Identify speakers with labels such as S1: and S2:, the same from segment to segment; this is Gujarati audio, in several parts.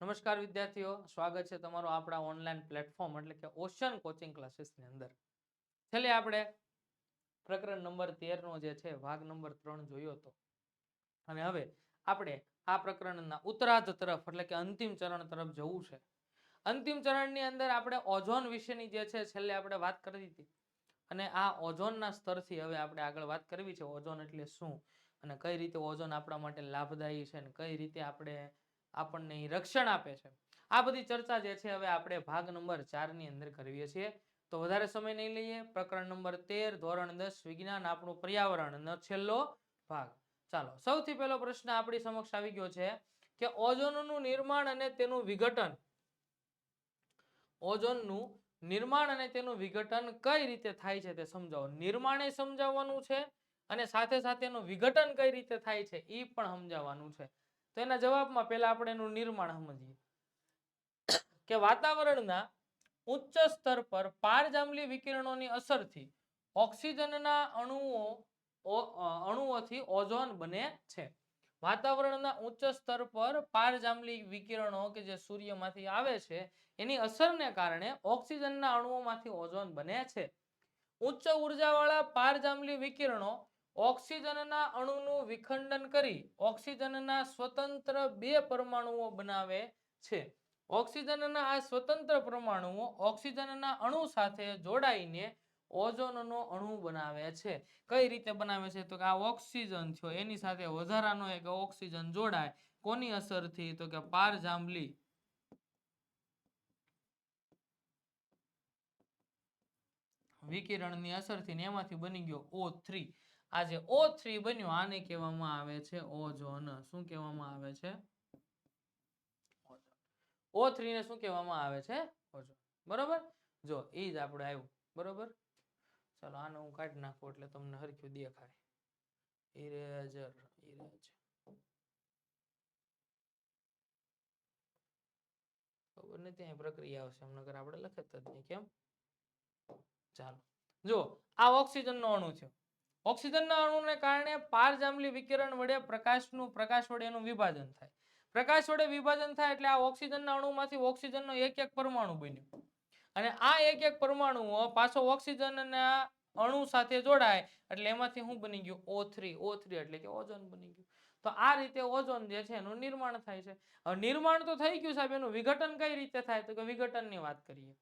S1: નમસ્કાર વિદ્યાર્થીઓ, સ્વાગત છે તમારું આપણા ઓનલાઈન પ્લેટફોર્મ એટલે કે ઓશન કોચિંગ ક્લાસીસની અંદર. છેલ્લે આપણે પ્રકરણ નંબર તેરનો જે છે, ભાગ નંબર ત્રણ જોયો હતો અને હવે આપણે આ પ્રકરણના ઉત્તરાર્ધ તરફ એટલે કે અંતિમ ચરણ તરફ જવું છે. અંતિમ ચરણની અંદર આપણે ઓઝોન વિશેની જે છે, છેલ્લે આપણે વાત કરી હતી અને આ ઓઝોનના સ્તરથી હવે આપણે આગળ વાત કરવી છે ઓઝોન એટલે શું? અને કઈ રીતે ઓઝોન આપણા માટે લાભદાયી છે, અને કઈ રીતે આપણે આપણને રક્ષણ આપે છે. આ બધી ચર્ચા જે છે હવે આપણે ભાગ નંબર ચારની અંદર કરીએ છીએ. તો વધારે સમય નહીં લઈએ. પ્રકરણ નંબર તેર, ધોરણ દસ, વિજ્ઞાન આપણું પર્યાવરણ નો છેલ્લો ભાગ. ચાલો, સૌથી પહેલો પ્રશ્ન આપણી સમક્ષ આવી ગયો છે કે ઓઝોનનું નિર્માણ અને તેનું વિઘટન. ઓઝોનનું નિર્માણ અને તેનું વિઘટન કઈ રીતે થાય છે તે સમજાવો. નિર્માણ સમજાવવાનું છે અને સાથે સાથે એનું વિઘટન કઈ રીતે થાય છે એ પણ સમજાવવાનું છે. તો એના જવાબમાં પહેલાં આપણે એનું નિર્માણ સમજીએ. કે વાતાવરણના ઉચ્ચ સ્તર પર પારજાંબલી વિકિરણોની અસરથી ઓક્સિજનના અણુઓ અણુઓથી ઓઝોન બને છે. વાતાવરણના ઉચ્ચ સ્તર પર પારજાંબલી વિકિરણો કે જે સૂર્યમાંથી આવે છે, એની અસરને કારણે ઓક્સિજનના અણુઓમાંથી ઓઝોન બને છે. ઉચ્ચ ઉર્જાવાળા પારજાંબલી વિકિરણો ઓક્સિજનના અણુનું વિખંડન કરી ઓક્સિજનના સ્વતંત્ર બે પરમાણુઓ બનાવે છે. ઓક્સિજનના આ સ્વતંત્ર પરમાણુઓ ઓક્સિજનના અણુ સાથે જોડાઈને ઓઝોનનો અણુ બનાવે છે. કઈ રીતે બનાવે છે? તો કે આ ઓક્સિજન થયો, એની સાથે વધારાનો એક ઓક્સિજન જોડાય. કોની અસરથી? તો કે પારજાંબલી વિકિરણની અસરથી ને એમાંથી બની ગયો ઓ થ્રી. આ જે ઓ થ્રી બન્યું. આને કહેવામાં આવે છે ઓઝોન શું કહેવામાં આવે છે? ઓ થ્રી ને શું કહેવામાં આવે છે? ઓઝોન બરોબર? જો એ જ આપણે આવ્યું બરોબર? ચાલો, આને હું કાઢી નાખું એટલે તમને હરખ્યું દેખાય. ઇરેઝર ઇરેઝર ખબર નથી અહીં પ્રક્રિયા આવશે. એમ આપણે લખત જ નહીં, કેમ? ચાલો. જો, આ ઓક્સિજનનો અણુ છે. ઓક્સિજનના અણુને કારણે પારજાંબલી વિકિરણ વડે પ્રકાશનું, પ્રકાશ વડે એનું વિભાજન થાય. પ્રકાશ વડે વિભાજન થાય એટલે આ ઓક્સિજનના અણુમાંથી ઓક્સિજનનો એક એક પરમાણુ બન્યો. અને આ એક એક પરમાણુઓ પાછો ઓક્સિજનના અણુ સાથે જોડાય એટલે એમાંથી શું બની ગયું? ઓ થ્રી ઓ થ્રી એટલે કે ઓઝોન બની ગયું. તો આ રીતે ઓઝોન જે છે એનું નિર્માણ થાય છે. નિર્માણ તો થઈ ગયું સાહેબ, એનું વિઘટન કઈ રીતે થાય? તો કે વિઘટનની વાત કરીએ.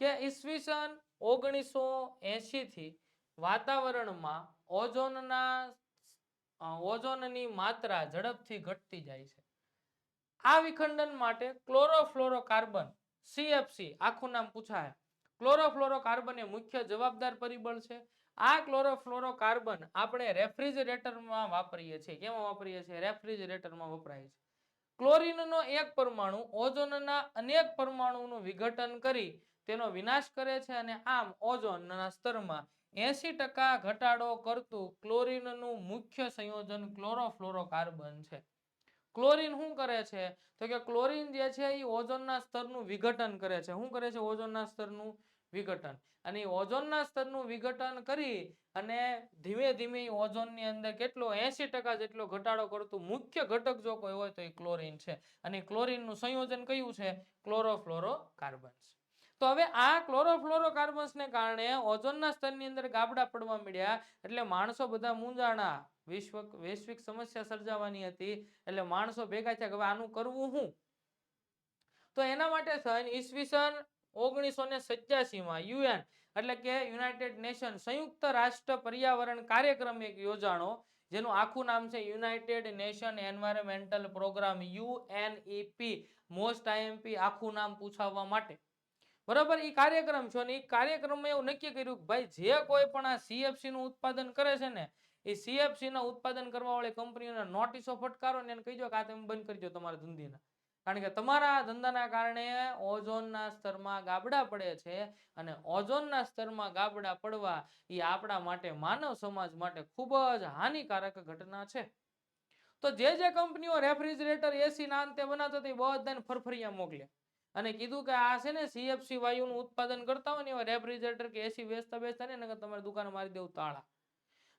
S1: કે ઈસવીસન ઓગણીસો એસી થી વાતાવરણમાં ઓઝોનના ઓઝોનની માત્રા ઝડપથી ઘટતી જાય છે. આ વિખંડન માટે ક્લોરોફ્લોરોકાર્બન સીએફસી આખું નામ પૂછાય. ક્લોરોફ્લોરોકાર્બન એ મુખ્ય જવાબદાર પરિબળ છે. આ ક્લોરોફ્લોરોકાર્બન આપણે રેફ્રિજરેટરમાં વાપરીએ છીએ. કેમાં વાપરીએ છીએ? રેફ્રિજરેટરમાં વપરાય છે. ક્લોરિનનો એક પરમાણુ ઓઝોનના અનેક પરમાણુનું વિઘટન કરી તેનો વિનાશ કરે છે અને આમ ઓઝોનના સ્તરમાં એસી ટકા ઘટાડો કરતું ક્લોરીનનું મુખ્ય સંયોજન ક્લોરોફ્લોરોકાર્બન છે. ક્લોરીન શું કરે છે? તો કે ક્લોરીન જે છે એ ઓઝોનના સ્તરનું વિઘટન કરે છે. શું કરે છે? ઓઝોનના સ્તરનું વિઘટન. અને ઓઝોનના સ્તરનું વિઘટન કરી અને ધીમે ધીમે ઓઝોનની અંદર કેટલો? એસી ટકા જેટલો ઘટાડો કરતું મુખ્ય ઘટક જો કોઈ હોય તો એ ક્લોરીન છે. અને ક્લોરીનનું સંયોજન કયું છે? ક્લોરોફ્લોરોકાર્બન્સ તો હવે આ ક્લોરોફ્લોરોકાર્બન્સને કારણે ઓઝોનના સ્તરની અંદર ગાબડા પડવા મળ્યા એટલે માણસો બધા મૂંઝાણા. વિશ્વ વૈશ્વિક સમસ્યા સર્જાવાની હતી. એટલે માણસો ભેગા થયા કે હવે આનું કરવું શું તો એના માટે થઈને ઈસવીસન ઓગણીસો ને સત્યાસીમાં યુએન, એટલે કે યુનાઇટેડ નેશન, સંયુક્ત રાષ્ટ્ર પર્યાવરણ કાર્યક્રમ એક યોજાણો, જેનું આખું નામ છે United Nation Environmental Programme UNEP. Most IMP આખું નામ પૂછાવવા માટે. બરાબર? એ કાર્યક્રમ છે અને એ કાર્યક્રમમાં એવું નક્કી કર્યું કે ભાઈ, જે કોઈ પણ આ સીએફસી નું ઉત્પાદન કરે છે ને, એ સીએફસી ના ઉત્પાદન કરવા વાળી કંપનીઓને નોટિસો ફટકારો ને એને કહીજો કે આ તમે બંધ કરજો તમારા ધંધીના. કારણ કે તમારા ધંધાના કારણે ઓઝોનના સ્તરમાં ગાબડા પડે છે અને ઓઝોનના સ્તરમાં ગાબડા પડવા એ આપણા માટે માનવ સમાજ માટે ખૂબ જ હાનિકારક ઘટના છે. તો જે જે કંપનીઓ રેફ્રિજરેટર એસી ના અંતે બનાવતા એ બધાને ફરફરિયા મોકલ્યા. અને કીધું કે આ છે ને સીએફસી વાયુનું ઉત્પાદન કરતા હોય ને એવા રેફ્રિજરેટર કે એસી વેચતા બેસતા ને, નકર તમારી દુકાન મારી દેવું તાળા.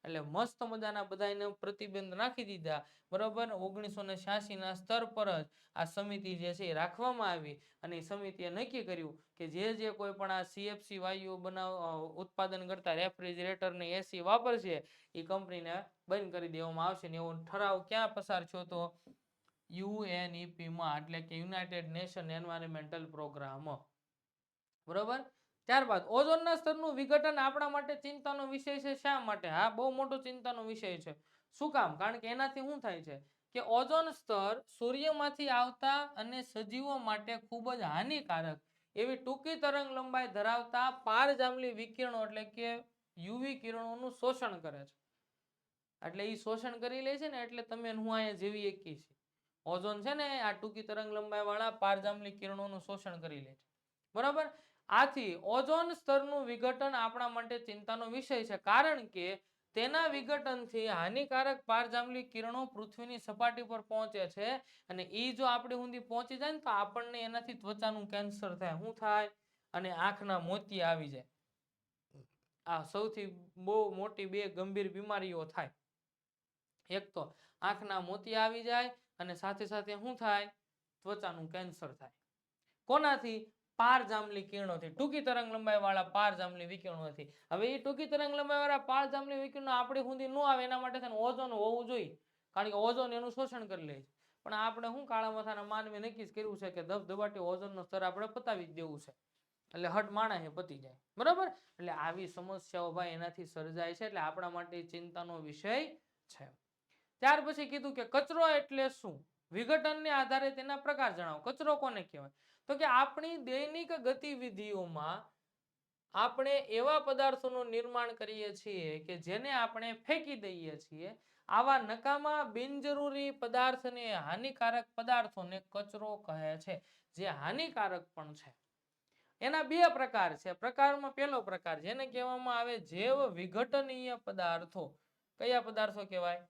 S1: એટલે મસ્ત મજાના બધાને પ્રતિબંધ નાખી દીધા. બરોબર? ઓગણીસો ને ના સ્તર પર જ આ સમિતિ જે છે એ રાખવામાં આવી અને સમિતિએ નક્કી કર્યું કે જે જે કોઈ પણ આ સીએફસી વાયુઓ બનાવ ઉત્પાદન કરતા રેફ્રિજરેટર ને એસી વાપરશે, એ કંપનીને બંધ કરી દેવામાં આવશે ને એવો ઠરાવ ક્યાં પસાર થયો તો UNEP માં એટલે કે યુનાઇટેડ નેશન એન્વાયરમેન્ટલ પ્રોગ્રામ. બરોબર? ત્યારબાદ, ઓઝોનના સ્તરનું વિઘટન આપણા માટે ચિંતાનો વિષય છે, શા માટે? હા, બહુ મોટો ચિંતાનો વિષય છે. શું કામ? કારણ કે એનાથી શું થાય છે? કે ઓઝોન સ્તર સૂર્યમાંથી આવતા અને સજીવો માટે ખૂબ જ હાનિકારક એવી ટૂંકી તરંગ લંબાઈ ધરાવતા પારજાંબલી વિકિરણો, એટલે કે યુવી કિરણોનું શોષણ કરે છે. એટલે એ શોષણ કરી લે છે ને, એટલે તમે હું અહીંયા જેવી એકી છે ઓઝોન છે ને, આ ટૂંકી તરંગ લંબાઈ વાળા પારજાંબલી કિરણોનું શોષણ કરી લે છે. બરાબર? આથી ઓઝોન સ્તરનું વિઘટન આપણા માટે ચિંતાનો વિષય છે, કારણ કે તેના વિઘટનથી હાનિકારક પારજાંબલી કિરણો પૃથ્વીની સપાટી પર પહોંચે છે અને એ જો આપણે ઊંધી પહોંચી જાય ને, તો આપણને એનાથી ત્વચાનું કેન્સર થાય. શું થાય? અને આંખના મોતી આવી જાય. આ સૌથી બહુ મોટી બે ગંભીર બીમારીઓ થાય. એક તો આંખના મોતી આવી જાય અને સાથે સાથે શું થાય? ત્વચાનું કેન્સર થાય. કોનાથી? પારજાંબલી કિરણોથી. ટૂંકી તરંગ લંબાઈ વાળા પારજાંબલી વિકિરણોથી. હવે એ ટૂંકી તરંગ લંબાઈ વાળા પારજાંબલી વિકિરણો આપણે સુધી ન આવે એના માટે થાય ને ઓઝોન હોવું જોઈએ. કારણ કે ઓઝોન એનું શોષણ કરી લે છે. પણ આપણે શું કાળા માથાના માનવી નક્કી જ કર્યું છે કે ધબધબાટી ઓઝોનનો સ્તર આપણે પતાવી જ દેવું છે. એટલે હટ માણસે પતી જાય. બરાબર? એટલે આવી સમસ્યાઓ ભાઈ એનાથી સર્જાય છે. એટલે આપણા માટે ચિંતાનો વિષય છે. ત્યાર પછી કીધું કે કચરો એટલે શું? વિઘટનને આધારે તેના પ્રકાર જણાવો. કચરો કોને કહેવાય? તો કે આપણી દૈનિક ગતિવિધિઓમાં આપણે એવા પદાર્થોનું નિર્માણ કરીએ છીએ કે જેને આપણે ફેંકી દઈએ છીએ. આવા નકામા બિનજરૂરી પદાર્થને હાનિકારક પદાર્થોને કચરો કહે છે, જે હાનિકારક પણ છે. એના બે પ્રકાર છે. પ્રકારમાં પહેલો પ્રકાર જેને કહેવામાં આવે જૈવ વિઘટનીય પદાર્થો. કયા પદાર્થો કહેવાય?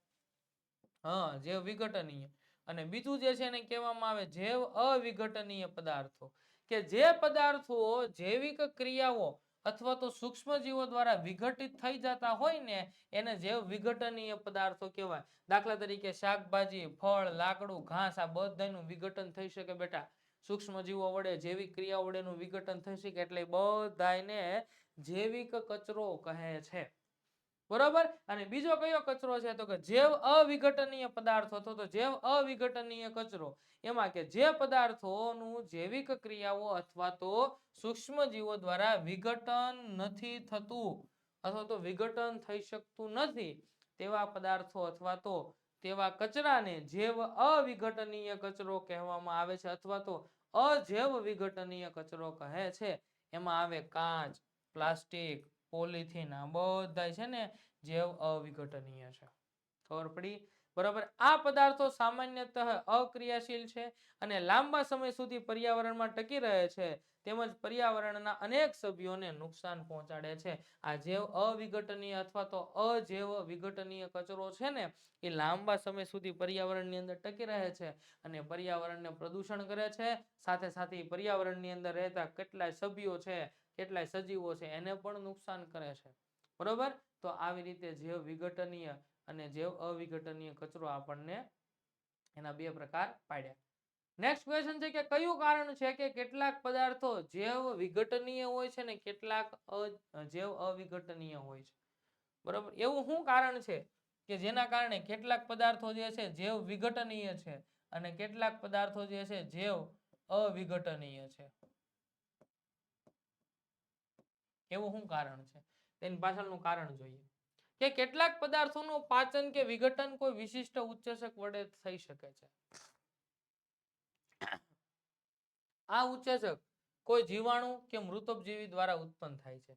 S1: હા જૈવ વિઘટનીય. અને બીજું જે છે એને કહેવામાં આવે જૈવ અવિઘટનીય પદાર્થો. કે જે પદાર્થો જૈવિક ક્રિયાઓ અથવા તો સૂક્ષ્મજીવો દ્વારા વિઘટિત થઈ જતા હોય ને, એને જૈવ વિઘટનીય પદાર્થો કહેવાય. દાખલા તરીકે શાકભાજી, ફળ, લાકડું, ઘાસ, આ બધાનું વિઘટન થઈ શકે બેટા. સૂક્ષ્મજીવો વડે જૈવિક ક્રિયાઓ વડેનું વિઘટન થઈ શકે એટલે બધાને જૈવિક કચરો કહે છે. બરોબર? અને બીજો કયો કચરો છે? તો કે જૈવ અવિઘટનીય પદાર્થો. અથવા તો જૈવ અવિઘટનીય કચરો. એમાં કે જે પદાર્થોનું જૈવિક ક્રિયાઓ અથવા તો સૂક્ષ્મજીવો દ્વારા વિઘટન નથી થતું અથવા તો વિઘટન થઈ શકતું નથી, તેવા પદાર્થો અથવા તો તેવા કચરાને જૈવ અવિઘટનીય કચરો કહેવામાં આવે છે અથવા તો અજૈવ વિઘટનીય કચરો કહે છે. એમાં આવે કાચ, પ્લાસ્ટિક પોલિથીન, આ બધા છે ને જૈવ અવિઘટનીય છે. ખબર બરાબર. આ પદાર્થો સામાન્યતઃ અક્રિયાશીલ છે અને લાંબા સમય સુધી પર્યાવરણમાં ટકી રહે છે. તેમજ પર્યાવરણના અનેક સભ્યોને નુકસાન પહોંચાડે છે. આ જૈવ અવિઘટનીય અથવા તો અજૈવ વિઘટનીય કચરો છે ને, એ લાંબા સમય સુધી પર્યાવરણની અંદર ટકી રહે છે અને પર્યાવરણને પ્રદૂષણ કરે છે. સાથે સાથે પર્યાવરણની અંદર રહેતા કેટલાય સભ્યો છે કેટલાય સજીવો છે, એને પણ નુકસાન કરે છે. બરોબર? તો આવી રીતે જૈવ વિઘટનીય અને જૈવ અવિઘટનીય કચરો આપણને એના બે પ્રકાર પાડ્યા. નેક્સ્ટ ક્વેશ્ચન છે કે કયું કારણ છે કે કેટલાક પદાર્થો જૈવ વિઘટનીય હોય છે ને કેટલાક જૈવ અવિઘટનીય હોય છે. બરોબર? એવું શું કારણ છે કે જેના કારણે કેટલાક પદાર્થો જે છે જૈવ વિઘટનીય છે અને કેટલાક પદાર્થો જે છે જૈવ અવિઘટનીય છે? એવું શું કારણ છે? તેની પાછળનું કારણ જોઈએ. કે કેટલાક પદાર્થોનું પાચન કે વિઘટન કોઈ વિશિષ્ટ ઉચ્ચેચક વડે થઈ શકે છે. આ ઉચ્ચેચક કોઈ જીવાણુ કે મૃતોપજીવી દ્વારા ઉત્પન્ન થાય છે.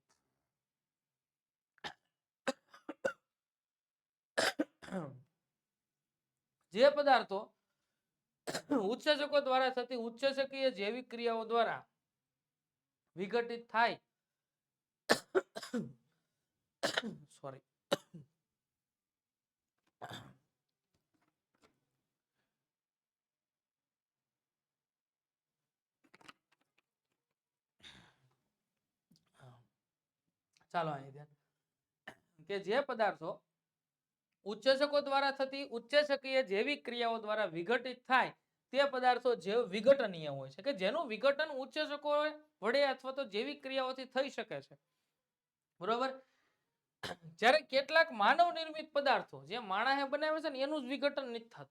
S1: જે પદાર્થો ઉત્સેચકો દ્વારા થતી ઉચ્ચેચકીય જૈવિક ક્રિયાઓ દ્વારા વિઘટિત થાય સોરી ચાલો અહીં ધ્યાન. કે જે પદાર્થો ઉચ્ચેચકો દ્વારા થતી ઉચ્ચેચકીય જૈવિક ક્રિયાઓ દ્વારા વિઘટિત થાય, તે પદાર્થો જૈવ વિઘટનીય હોય છે. કે જેનું વિઘટન ઉચ્ચેચકો વડે અથવા તો જૈવિક ક્રિયાઓથી થઈ શકે છે. બરોબર? જ્યારે કેટલાક માનવ નિર્મિત પદાર્થો જે માણસે બનાવે છે ને, એનું જ વિઘટન નથી થતું.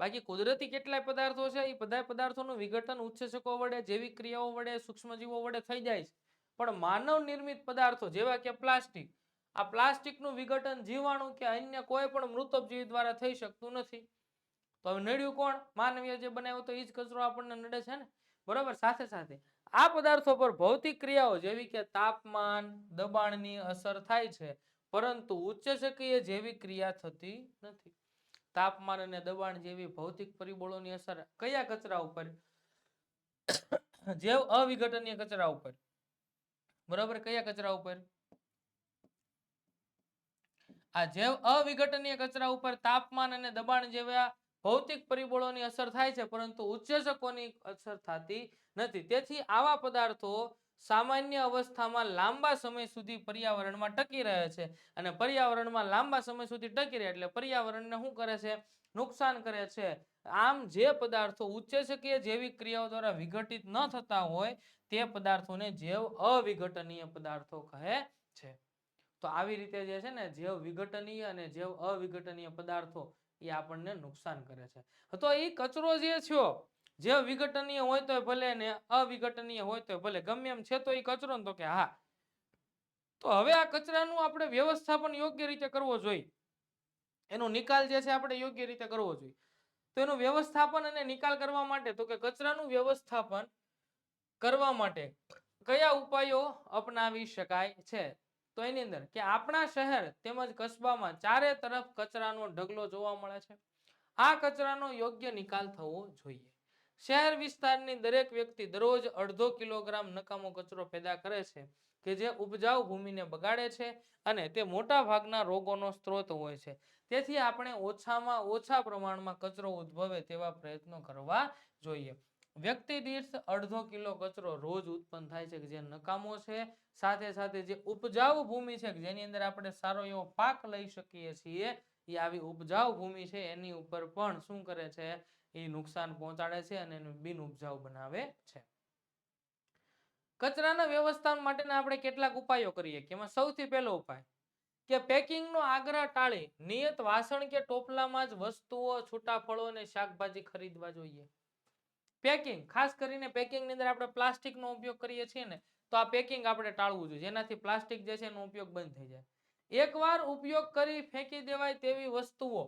S1: બાકી કુદરતી કેટલાય પદાર્થો છે, એ બધા પદાર્થોનું વિઘટન ઉચ્ચેચકો વડે, જૈવિક ક્રિયાઓ વડે, સૂક્ષ્મજીવો વડે થઈ જાય છે. પણ માનવ નિર્મિત પદાર્થો જેવા કે પ્લાસ્ટિક, આ પ્લાસ્ટિકનું વિઘટન જીવાણુ કે અન્ય કોઈ પણ મૃતોપજીવી દ્વારા થઈ શકતું નથી. તો હવે નડ્યું કોણ? માનવીય જે બનાવ્યું તો એ જ કચરો આપણને નડે છે ને? બરોબર? સાથે સાથે આ પદાર્થો પર ભૌતિક ક્રિયાઓ જેવી કે તાપમાન, દબાણની અસર થાય છે, પરંતુ ઉચ્ચેચકીય જેવી ક્રિયા થતી નથી. તાપમાન અને દબાણ જેવી ભૌતિક પરિબળોની અસર કયા કચરા ઉપર? જેવ અવિઘટનીય કચરા ઉપર. બરોબર? કયા કચરા ઉપર? આ જૈવ અવિઘટનીય કચરા ઉપર તાપમાન અને દબાણ જેવા ભૌતિક પરિબળોની અસર થાય છે, પરંતુ ઉત્સેચકોની અસર થતી નથી. તેથી આવા પદાર્થો સામાન્ય અવસ્થામાં લાંબા સમય સુધી પર્યાવરણમાં ટકી રહે છે અને પર્યાવરણમાં લાંબા સમય સુધી ટકી રહે એટલે પર્યાવરણને શું કરે છે? નુકસાન કરે છે. આમ જે પદાર્થો ઉચ્ચેચકીય જૈવિક ક્રિયાઓ દ્વારા વિઘટિત ન થતા હોય, તે પદાર્થોને જૈવ અવિઘટનીય પદાર્થો કહે છે. તો આવી રીતે જે છે ને, જૈવ વિઘટનીય અને જૈવ અવિઘટનીય પદાર્થો એ આપણને નુકસાન કરે છે. તો એ કચરો જે છે જે વિઘટનીય હોય તો ભલે ને અવિઘટનીય હોય તો ભલે, ગમે એમ છે તો એ કચરો ને તો કે હા. તો હવે આ કચરાનું આપણે વ્યવસ્થાપન યોગ્ય રીતે કરવો જોઈએ. એનો નિકાલ જે છે આપણે યોગ્ય રીતે કરવો જોઈએ. તો એનું વ્યવસ્થાપન અને નિકાલ કરવા માટે, તો કે કચરાનું વ્યવસ્થાપન કરવા માટે કયા ઉપાયો અપનાવી શકાય છે? તો એની અંદર કે આપણા શહેર તેમજ કસ્બામાં ચારે તરફ કચરાનો ઢગલો જોવા મળે છે. આ કચરાનો યોગ્ય નિકાલ થવો જોઈએ. શહેર વિસ્તારની દરેક વ્યક્તિ દરરોજ અડધો કિલોગ્રામ નકામો કચરો પેદા કરે છે કે જે ઉપજાઉ ભૂમિને બગાડે છે અને તે મોટા ભાગના રોગોનો સ્ત્રોત હોય છે. તેથી આપણે ઓછામાં ઓછા પ્રમાણમાં કચરો ઉદ્ભવે તેવા પ્રયત્નો કરવા જોઈએ. વ્યક્તિ દીઠ અડધો કિલો કચરો રોજ ઉત્પન્ન થાય છે જે નકામો છે. સાથે સાથે જે ઉપજાઉ ભૂમિ છે જેની અંદર આપણે સારો એવો પાક લઈ શકીએ છીએ એ આવી ઉપજાઉ ભૂમિ છે, એની ઉપર પણ શું કરે છે? એ નુકસાન પહોંચાડે છે અને બિન ઉપજાઉ બનાવે છે. કચરાના વ્યવસ્થાપન માટેના આપણે કેટલાક ઉપાયો કરીએ કે સૌથી પહેલો ઉપાય કે પેકિંગનો આગ્રહ ટાળી, નિયત વાસણ કે ટોપલામાં જ વસ્તુઓ છૂટા ફળો અને શાકભાજી ખરીદવા જોઈએ. પેકિંગ, ખાસ કરીને પેકિંગની અંદર આપણે પ્લાસ્ટિકનો ઉપયોગ કરીએ છીએ ને, તો આ પેકિંગ આપણે ટાળવું જોઈએ. જેનાથી પ્લાસ્ટિક જે છે એનો ઉપયોગ બંધ થઈ જાય. એકવાર ઉપયોગ કરી ફેંકી દેવાય તેવી વસ્તુઓ,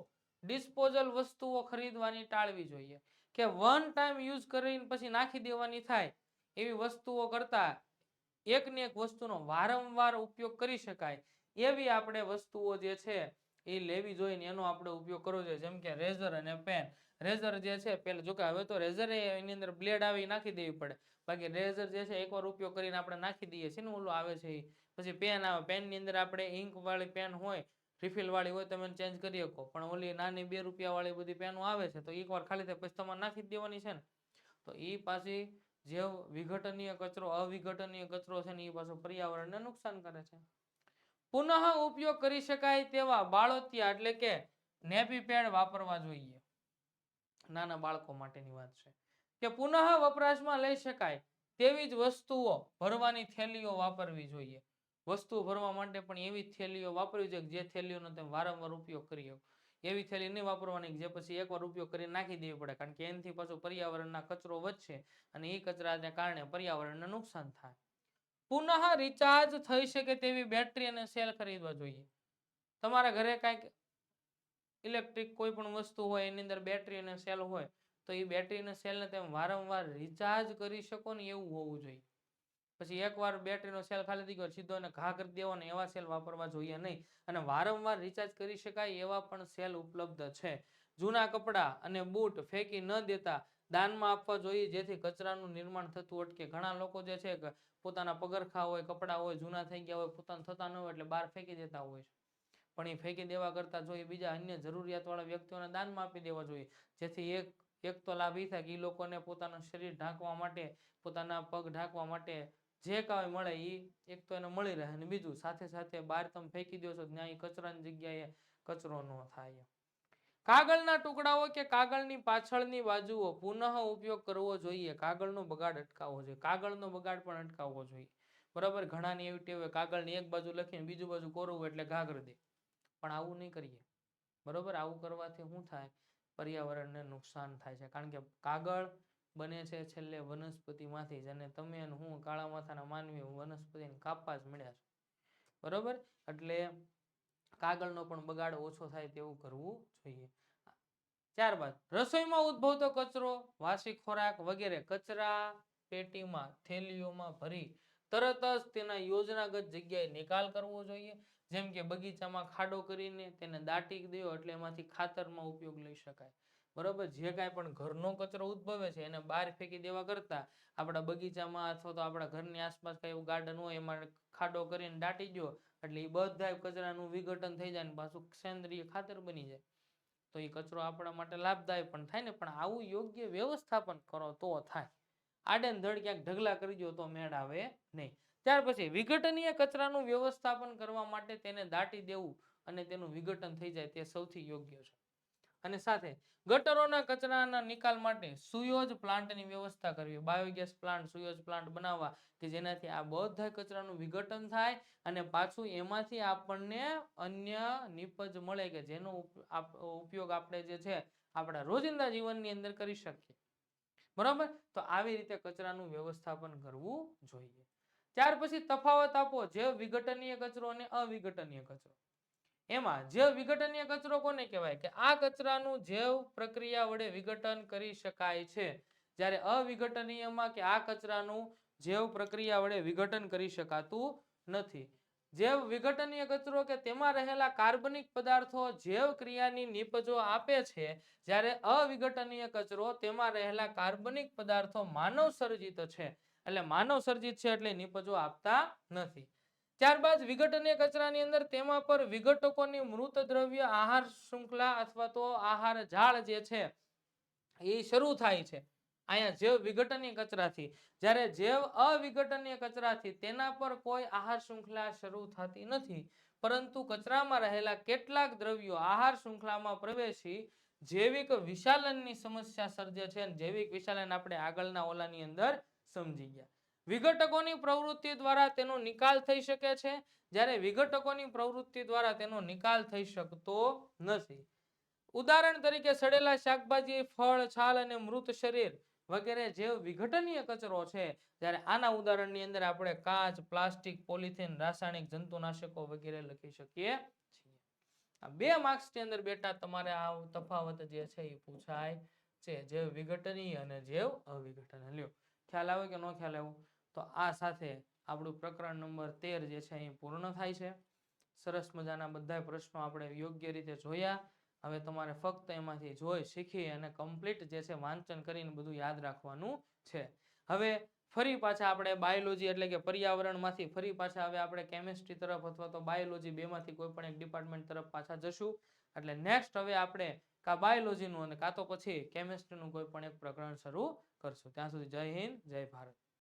S1: ડિસ્પોઝલ વસ્તુઓ ખરીદવાની ટાળવી જોઈએ. કે વન ટાઈમ યુઝ કરીને પછી નાખી દેવાની થાય એવી વસ્તુઓ કરતા એકને એક વસ્તુનો વારંવાર ઉપયોગ કરી શકાય. એવી આપણે વસ્તુઓ જે છે એ લેવી જોઈએ એનો આપણે ઉપયોગ કરવો જોઈએ. જેમ કે રેઝર અને પેન. રેઝર જે છે, પેલા જો કે હવે તો રેઝર એની અંદર બ્લેડ આવી નાખી દેવી પડે. બાકી રેઝર જે છે, એકવાર ઉપયોગ કરીને આપણે નાખી દઈએ છીએ ને ઓલું આવે છે એ. પછી પેન આવે પેનની અંદર આપણે ઇંક વાળી પેન હોય રિફિલ વાળી હોય, તમે ચેન્જ કરી શકો. પણ ઓલી નાની બે રૂપિયા વાળી બધી પેનો આવે છે, તો એકવાર ખાલી થાય પછી તમારે નાખી દેવાની છે ને. તો એ પાછી જે વિઘટનીય કચરો, અવિઘટનીય કચરો છે ને એ પાછો પર્યાવરણને નુકસાન કરે છે. પુનઃ ઉપયોગ કરી શકાય તેવા બાળોતિયા એટલે કે નેપી પેડ વાપરવા જોઈએ. નાના બાળકો માટેની વાત છે. કે પુનઃ વપરાશમાં લઈ શકાય તેવી જ વસ્તુઓ ભરવાની થેલીઓ વાપરવી જોઈએ. વસ્તુ ભરવા માટે પણ એવી થેલીઓ વાપરવી જોઈએ જે થેલીઓનો તમે વારંવાર ઉપયોગ કરી શકો. એવી થેલી નહીં વાપરવાની જે પછી એકવાર ઉપયોગ કરી નાખી દેવી પડે કારણ કે એનાથી પાછું પર્યાવરણના કચરો વધશે અને એ કચરાને કારણે પર્યાવરણને નુકસાન થાય. પુનઃ રિચાર્જ થઈ શકે તેવી બેટરી અને સેલ ખરીદવા જોઈએ. તમારા ઘરે કાંઈક ઇલેક્ટ્રિક કોઈ પણ વસ્તુ હોય, એની અંદર બેટરી અને સેલ હોય, તો એ બેટરી અને સેલને તમે વારંવાર રિચાર્જ કરી શકો ને એવું હોવું જોઈએ. પછી એકવાર બેટરીનો સેલ ખાલી થઈ ગયો, સીધો એને ઘા કરી દેવાનો એવા સેલ વાપરવા જોઈએ નહીં. અને વારંવાર રિચાર્જ કરી શકાય એવા પણ સેલ ઉપલબ્ધ છે. જૂના કપડાં અને બૂટ ફેંકી ન દેતા દાનમાં આપવા જોઈએ, જેથી કચરાનું નિર્માણ થતું અટકે. ઘણા લોકો જે છે પોતાના પગરખા હોય, કપડાં હોય, જૂના થઈ ગયા હોય, પોતાના થતા ન હોય એટલે બહાર ફેંકી દેતા હોય છે. પણ એ ફેંકી દેવા કરતા જોઈએ બીજા અન્ય જરૂરિયાતવાળા વ્યક્તિઓને દાનમાં આપી દેવા જોઈએ. જેથી એક એક તો લાભ એ થાય કે એ લોકોને પોતાનું શરીર ઢાંકવા માટે, પોતાના પગ ઢાંકવા માટે જે કાંઈ મળે એ એક તો એને મળી રહે અને બીજું સાથે સાથે બહાર તમે ફેંકી દો છો ત્યાં કચરાની જગ્યાએ કચરો ન થાય. કાગળના ટુકડાઓ કે કાગળની પાછળની બાજુઓ પુનઃ ઉપયોગ કરવો જોઈએ. કાગળનો બગાડ અટકાવવો જોઈએ. કાગળનો બગાડ પણ અટકાવવો જોઈએ. બરાબર? ઘણાની એવી ટેવ કાગળની એક બાજુ લખીને બીજુ બાજુ કોરવું એટલે ઘાઘર દે. પણ આવું નહીં કરીએ. બરોબર? આવું કરવાથી શું થાય? પર્યાવરણને નુકસાન થાય છે. કારણ કે કાગળ બને છેલ્લે વનસ્પતિમાંથી જ તમે હું કાળા માથાના માનવી વનસ્પતિને કાપવા જ મળ્યા છો. બરોબર? એટલે કાગળનો પણ બગાડ ઓછો થાય તેવું કરવું જોઈએ. ત્યારબાદ, રસોઈમાં ઉદ્ભવતો કચરો, વાસી ખોરાક વગેરે કચરા પેટીમાં, થેલીઓમાં ભરી તરત જ તેના યોજનાગત જગ્યાએ નિકાલ કરવો જોઈએ. જેમ કે બગીચામાં ખાડો કરીને તેને દાટી દો એટલે એમાંથી ખાતરમાં ઉપયોગ લઈ શકાય. બરોબર? જે કાંઈ પણ ઘરનો કચરો ઉદ્ભવે છે, એને બહાર ફેંકી દેવા કરતાં આપણા બગીચામાં અથવા તો આપણા ઘરની આસપાસ કાંઈ એવું ગાર્ડન હોય, એમાં ખાડો કરીને દાટી દો એટલે એ બધા કચરાનું વિઘટન થઈ જાય ને પાછું સેન્દ્રિય ખાતર બની જાય. તો એ કચરો આપણા માટે લાભદાયક પણ થાય ને, પણ આવું યોગ્ય વ્યવસ્થાપન કરો તો થાય. આડે ધડ ક્યાંક ઢગલા કરી દો તો મેળ આવે નહીં. ત્યાર પછી વિઘટનીય કચરાનું વ્યવસ્થાપન કરવા માટે તેને દાટી દેવું અને તેનું વિઘટન થઈ જાય તે સૌથી યોગ્ય છે. અને સાથે ગટરોના કચરાના નિકાલ માટે સુયોજ પ્લાન્ટની વ્યવસ્થા કરવી, બાયોગેસ પ્લાન્ટ, સુયોજ પ્લાન્ટ બનાવવા કે જેનાથી આ બધા કચરાનું વિઘટન થાય અને પાછું એમાંથી આપણને અન્ય નિપજ મળે કે જેનો ઉપ- ઉપયોગ આપણે જે છે આપણા રોજિંદા જીવનની અંદર કરી શકીએ. બરાબર? તો આવી રીતે કચરાનું વ્યવસ્થાપન કરવું જોઈએ. ત્યાર પછી તફાવત આપો જે વિઘટનીય કચરો અને અવિઘટનીય કચરો. એમાં જૈવ વિઘટનીય કચરો કોને કહેવાય? કે આ કચરાનું જૈવ પ્રક્રિયા વડે વિઘટન કરી શકાય છે. જ્યારે અવિઘટનીયમાં કે આ કચરાનું જૈવ પ્રક્રિયા વડે વિઘટન કરી શકાતું નથી. જૈવ વિઘટનીય કચરો કે તેમાં રહેલા કાર્બનિક પદાર્થો જૈવ ક્રિયાની નિપજો આપે છે, જ્યારે અવિઘટનીય કચરો તેમાં રહેલા કાર્બનિક પદાર્થો માનવ સર્જિત છે. એટલે માનવ સર્જિત છે એટલે નિપજો આપતા નથી. ત્યારબાદ વિઘટનીય કચરાની અંદર તેમાં પર વિઘટકોની મૃત દ્રવ્ય, આહાર શૃંખલા અથવા તો આહાર ઝાડ જે છે, એ શરૂ થાય છે. અહીંયા જૈવ વિઘટનીય કચરાથી. જ્યારે જૈવ અવિઘટનીય કચરાથી તેના પર કોઈ આહાર શૃંખલા શરૂ થતી નથી. પરંતુ કચરામાં રહેલા કેટલાક દ્રવ્યો આહાર શૃંખલામાં પ્રવેશી જૈવિક વિશાલનની સમસ્યા સર્જે છે. જૈવિક વિશાલન આપણે આગળના ઓલાની અંદર સમજી ગયા. વિઘટકોની પ્રવૃત્તિ દ્વારા તેનો નિકાલ થઈ શકે છે? જ્યારે વિઘટકોની પ્રવૃત્તિ દ્વારા તેનો નિકાલ થઈ શકતો નથી. ઉદાહરણ તરીકે સડેલા શાકભાજી, ફળ, છાલ અને મૃત શરીર વગેરે જે વિઘટનીય કચરો છે, જ્યારે આના ઉદાહરણની અંદર આપણે કાચ, પ્લાસ્ટિક, પોલિથીન, રાસાયણિક જંતુનાશકો વગેરે લખી શકીએ છીએ. આ બે માર્ક્સની અંદર બેટા તમારે આ તફાવત જે છે એ પૂછાય છે, જે વિઘટનીય અને જેવ અવિઘટન લ્યો. ખ્યાલ આવે કે ન ખ્યાલ આવ્યો તો આ સાથે આપણું પ્રકરણ નંબર તેર જે છે અહીં પૂર્ણ થાય છે. સરસ મજાના બધા પ્રશ્નો આપણે યોગ્ય રીતે જોયા. હવે તમારે ફક્ત એમાંથી જોઈ શીખી અને કમ્પ્લીટ જે છે વાંચન કરીને બધું યાદ રાખવાનું છે. હવે ફરી પાછા આપણે બાયોલોજી એટલે કે પર્યાવરણમાંથી ફરી પાછા હવે આપણે કેમિસ્ટ્રી તરફ અથવા તો બાયોલોજી બેમાંથી કોઈ પણ એક ડિપાર્ટમેન્ટ તરફ પાછા જશું. એટલે નેક્સ્ટ હવે આપણે કા બાયોલોજીનું અને કાં તો પછી કેમેસ્ટ્રીનું કોઈ પણ એક પ્રકરણ શરૂ કરશું. ત્યાં સુધી જય હિન્દ, જય ભારત.